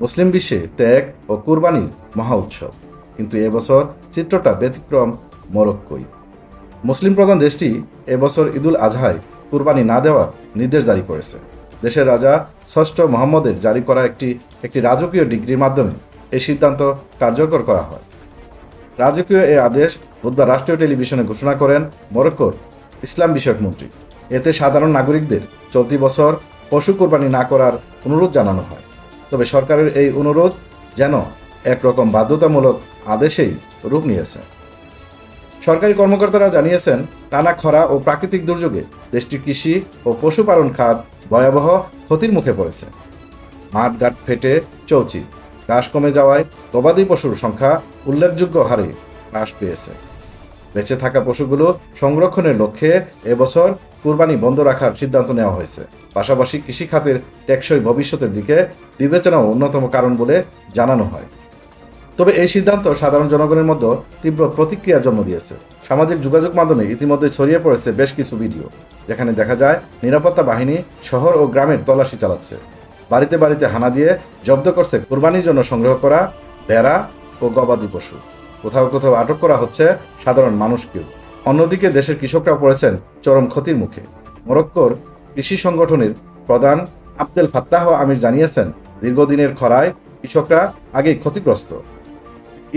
মুসলিম বিশ্বে ত্যাগ ও কুরবানির মহা উৎসব। কিন্তু এবছর চিত্রটা ব্যতিক্রম মরক্কোই। মুসলিম প্রধান দেশটি এবছর ঈদুল আজহায় কুরবানি না দেওয়ার নির্দেশ জারি করেছে। দেশের রাজা ষষ্ঠ মোহাম্মদের জারি করা একটি একটি রাজকীয় ডিগ্রির মাধ্যমে এই সিদ্ধান্ত কার্যকর করা হয়। রাজকীয় এই আদেশ বুধবার রাষ্ট্রীয় টেলিভিশনে ঘোষণা করেন মরক্কোর ইসলাম বিষয়ক মন্ত্রী। এতে সাধারণ নাগরিকদের চলতি বছর পশু কোরবানি না করার অনুরোধ জানানো হয়। তবে সরকারের এই অনুরোধ যেন একরকম বাধ্যতামূলক আদেশেই রূপ নিয়েছে। সরকারি কর্মকর্তারা জানিয়েছেন, টানা খরা ও প্রাকৃতিক দুর্যোগে দেশটির কৃষি ও পশুপালন খাত ভয়াবহ ক্ষতির মুখে পড়েছে। মাঠঘাট ফেটে চৌচি ঘাস কমে যাওয়ায় গবাদি পশুর সংখ্যা উল্লেখযোগ্য হারে হ্রাস পেয়েছে। বেঁচে থাকা পশুগুলো সংরক্ষণের লক্ষ্যে এবছর কুরবানি বন্ধ রাখার সিদ্ধান্ত নেওয়া হয়েছে। পাশাপাশি কৃষি খাতের টেকসই ভবিষ্যতের দিকে বিবেচনা অন্যতম কারণ বলে জানানো হয়। তবে এই সিদ্ধান্ত সাধারণ জনগণের মধ্যে তীব্র প্রতিক্রিয়া জন্ম দিয়েছে। সামাজিক যোগাযোগ মাধ্যমে ইতিমধ্যে ছড়িয়ে পড়েছে বেশ কিছু ভিডিও, যেখানে দেখা যায় নিরাপত্তা বাহিনী শহর ও গ্রামের তল্লাশি চালাচ্ছে। বাড়িতে বাড়িতে হানা দিয়ে জব্দ করছে কোরবানির জন্য সংগ্রহ করা ভেড়া ও গবাদি পশু। কোথাও কোথাও আটক করা হচ্ছে সাধারণ মানুষকেও। অন্যদিকে দেশের কৃষকরা পড়েছেন চরম ক্ষতির মুখে। মরক্কোর কৃষি সংগঠনের প্রধান আবদেল ফাত্তাহ আমির জানিয়েছেন, দীর্ঘদিনের খরায় কৃষকরা আগেই ক্ষতিগ্রস্ত।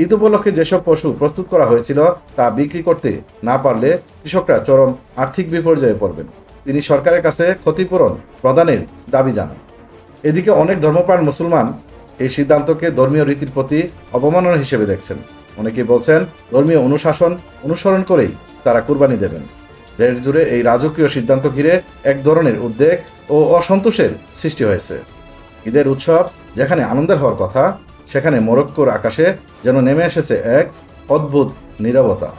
ঈদ উপলক্ষে যেসব পশু প্রস্তুত করা হয়েছিল তা বিক্রি করতে না পারলে কৃষকরা চরম আর্থিক বিপর্যয়ে পড়বেন। তিনি সরকারের কাছে ক্ষতিপূরণ প্রদানের দাবি জানান। এদিকে অনেক ধর্মপ্রাণ মুসলমান এই সিদ্ধান্তকে ধর্মীয় রীতির প্রতি অবমাননা হিসেবে দেখছেন। অনেকে বলছেন, ধর্মীয় অনুশাসন অনুসরণ করেই তারা কুরবানি দেবেন। দেশ জুড়ে এই রাজকীয় সিদ্ধান্ত ঘিরে এক ধরনের উদ্বেগ ও অসন্তোষের সৃষ্টি হয়েছে। ঈদের উৎসব যেখানে আনন্দের হওয়ার কথা, সেখানে মরক্কোর আকাশে যেন নেমে এসেছে এক অদ্ভুত নীরবতা।